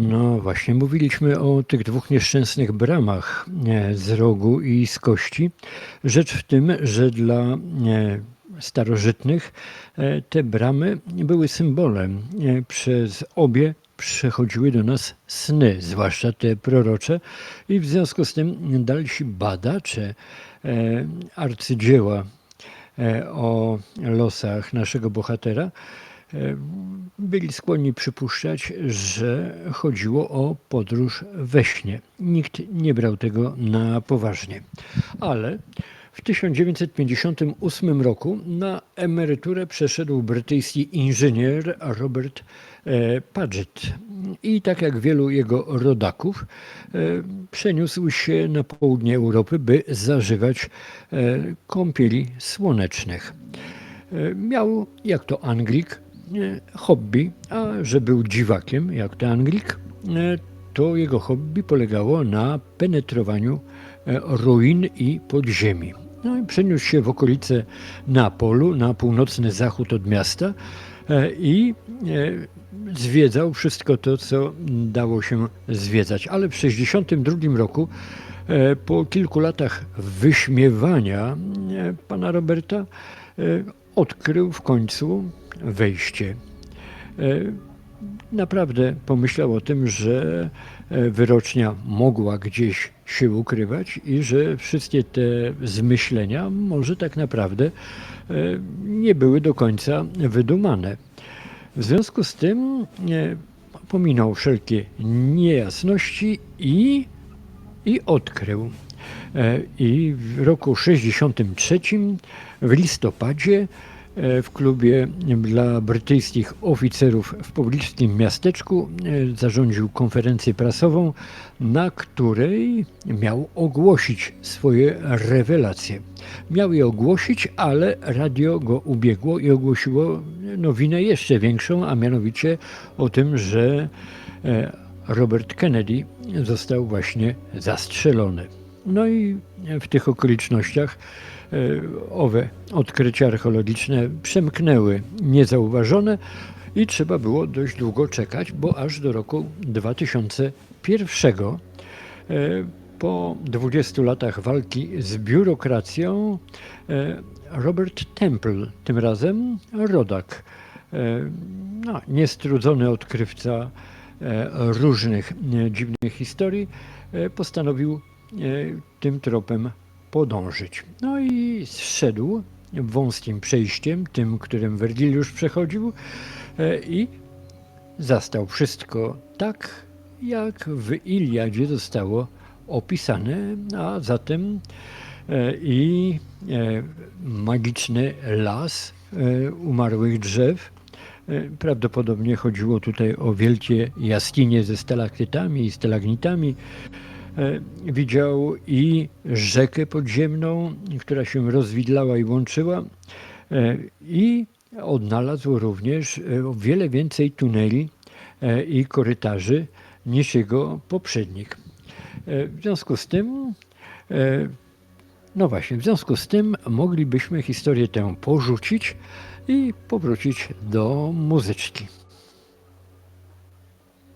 No właśnie, mówiliśmy o tych dwóch nieszczęsnych bramach e, z rogu i z kości. Rzecz w tym, że dla e, starożytnych e, te bramy były symbolem. Przez obie przechodziły do nas sny, zwłaszcza te prorocze, i w związku z tym dalsi badacze arcydzieła o losach naszego bohatera byli skłonni przypuszczać, że chodziło o podróż we śnie. Nikt nie brał tego na poważnie. Ale w 1958 roku na emeryturę przeszedł brytyjski inżynier Robert e, Paget. I tak jak wielu jego rodaków, e, przeniósł się na południe Europy, by zażywać e, kąpieli słonecznych. E, Miał, jak to Anglik, e, hobby, a że był dziwakiem, jak to Anglik, e, to jego hobby polegało na penetrowaniu e, ruin i podziemi. No i przeniósł się w okolice Neapolu, na północny zachód od miasta e, i zwiedzał wszystko to, co dało się zwiedzać. Ale w 1962 roku, po kilku latach wyśmiewania pana Roberta, odkrył w końcu wejście. E, Naprawdę pomyślał o tym, że e, wyrocznia mogła gdzieś się ukrywać i że wszystkie te zmyślenia może tak naprawdę e, nie były do końca wydumane. W związku z tym pominął wszelkie niejasności i, i odkrył. E, I w roku 63 w listopadzie e, w klubie dla brytyjskich oficerów w pobliskim miasteczku e, zarządził konferencję prasową, na której miał ogłosić swoje rewelacje. Miał je ogłosić, ale radio go ubiegło i ogłosiło nowinę jeszcze większą, a mianowicie o tym, że Robert Kennedy został właśnie zastrzelony. No i w tych okolicznościach e, owe odkrycia archeologiczne przemknęły niezauważone i trzeba było dość długo czekać, bo aż do roku 2001 e, po 20 latach walki z biurokracją e, Robert Temple, tym razem rodak, no, niestrudzony odkrywca różnych dziwnych historii, postanowił tym tropem podążyć. No i zszedł wąskim przejściem, tym, którym Wergiliusz przechodził e, i zastał wszystko tak, jak w Iliadzie zostało opisane, a zatem e, i e, magiczny las e, umarłych drzew. E, Prawdopodobnie chodziło tutaj o wielkie jaskinie ze stalaktytami i stalagnitami. E, Widział i rzekę podziemną, która się rozwidlała i łączyła, e, i odnalazł również e, o wiele więcej tuneli i korytarzy niż jego poprzednik. W związku z tym, no właśnie, w związku z tym moglibyśmy historię tę porzucić i powrócić do muzyczki.